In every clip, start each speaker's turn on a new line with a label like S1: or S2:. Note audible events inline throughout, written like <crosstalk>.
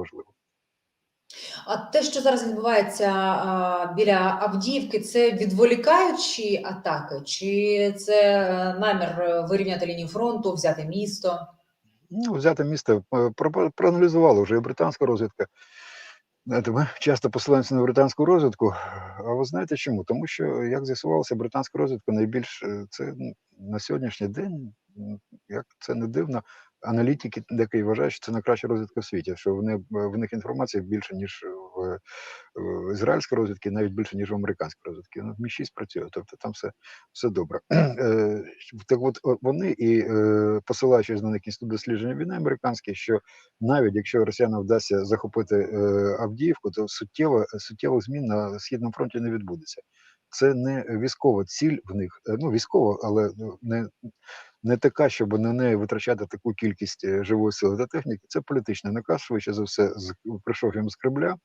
S1: важливо.
S2: А те, що зараз відбувається а, біля Авдіївки, це відволікаючі атаки, чи це е, намір е, вирівняти лінію фронту, взяти місто?
S1: Ну, взяти місто е, про- проаналізували вже і британська розвідка. Ми часто посилаємося на британську розвідку. А ви знаєте чому? Тому що, як з'ясувалося, британська розвідка найбільш це на сьогоднішній день, як це не дивно, аналітики деякі вважають, що це найкраща розвідка в світі, що вони, в них інформації більше, ніж в, в ізраїльській розвідці, навіть більше, ніж в американській розвідці. Ну, Мі 6 працює, тобто там все, все добре. <clears throat> Е, Так от вони і е, посилаючись на якісь тут дослідження війни американські, що навіть якщо росіянам вдасться захопити е, Авдіївку, то суттєво суттєвих змін на східному фронті не відбудеться. Це не військова ціль в них, ну військова, але ну, не, не така, щоб на неї витрачати таку кількість е, живої сили та техніки. Це політичний наказ, швидше за все, прийшов їм з Кремля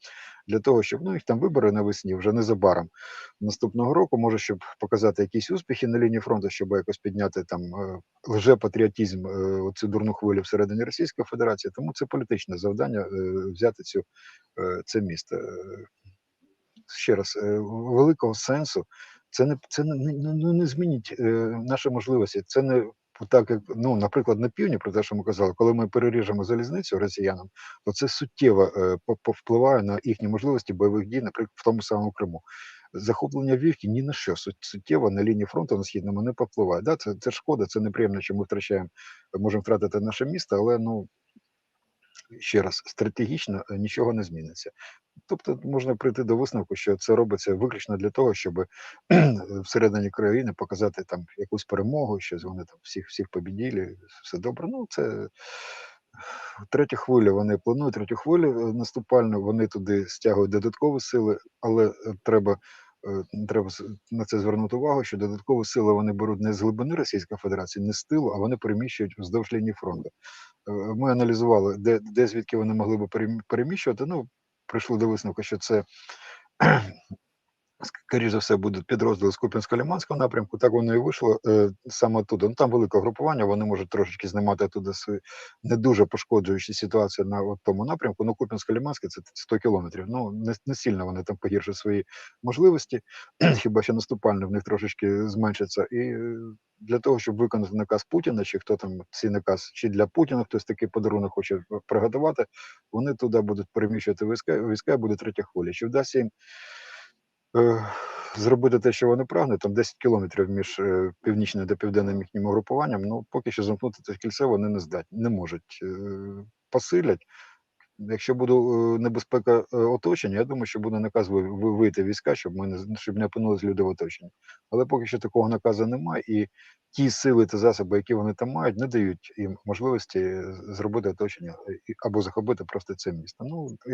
S1: для того, щоб ну їх там вибори навесні вже незабаром наступного року, може, щоб показати якісь успіхи на лінії фронту, щоб якось підняти там е, лжепатріотизм, е, оцю дурну хвилю всередині Російської Федерації. Тому це політичне завдання взяти цю це місто. Ще раз, великого сенсу. Це не це не, не, ну, не змінить е, наші можливості. Це не так, як ну, наприклад, на півдні, про те, що ми казали, коли ми переріжемо залізницю росіянам, то це суттєво е, повпливає на їхні можливості бойових дій, наприклад, в тому самому Криму. Захоплення Вівки ні на що суттєво на лінії фронту на східному не попливає. Да, це, це шкода, це неприємно, що ми втрачаємо, можемо втратити наше місто, але ну ще раз стратегічно е, нічого не зміниться. Тобто можна прийти до висновку, що це робиться виключно для того, щоб <clears throat> всередині країни показати там якусь перемогу, що вони там всіх всіх побіділи, все добре. Ну це третя хвиля. Вони планують третю хвилю е, наступальну. Вони туди стягують додаткові сили, але е, треба. е, Треба на це звернути увагу, що додаткові сили вони беруть не з глибини Російської Федерації, не з тилу, а вони переміщують вздовж лінії фронту. Ми аналізували, де, де звідки вони могли би переміщувати. Ну, прийшли до висновку, що це скоріш за все будуть підрозділи з Куп'янсько-Лиманського напрямку. Так воно і вийшло е, саме туди. Ну там велике групування, вони можуть трошечки знімати туди свої не дуже пошкоджуючі ситуації на от тому напрямку. Ну, Куп'янсько-Лиманське це 100 кілометрів. Ну не, не сильно вони там погіршать свої можливості, <clears throat> хіба що наступальне в них трошечки зменшиться. І е, для того, щоб виконати наказ Путіна, чи хто там цей наказ, чи для Путіна хтось такий подарунок хоче приготувати, вони туди будуть переміщувати війська, війська буде третя хвиля. Чи вдасться їм е, зробити те, що вони прагнуть, там 10 кілометрів між е, північним та південним їхнім угрупуванням, ну поки що замкнути це кільце вони не здатні, не можуть. Е, посилять. Якщо буде е, небезпека е, оточення, я думаю, що буде наказ ви- ви- вийти війська, щоб ми не щоб не опинились люди в оточенні. Але поки що такого наказу немає, і ті сили та засоби, які вони там мають, не дають їм можливості е, зробити оточення е, або захопити просто це місто. Ну я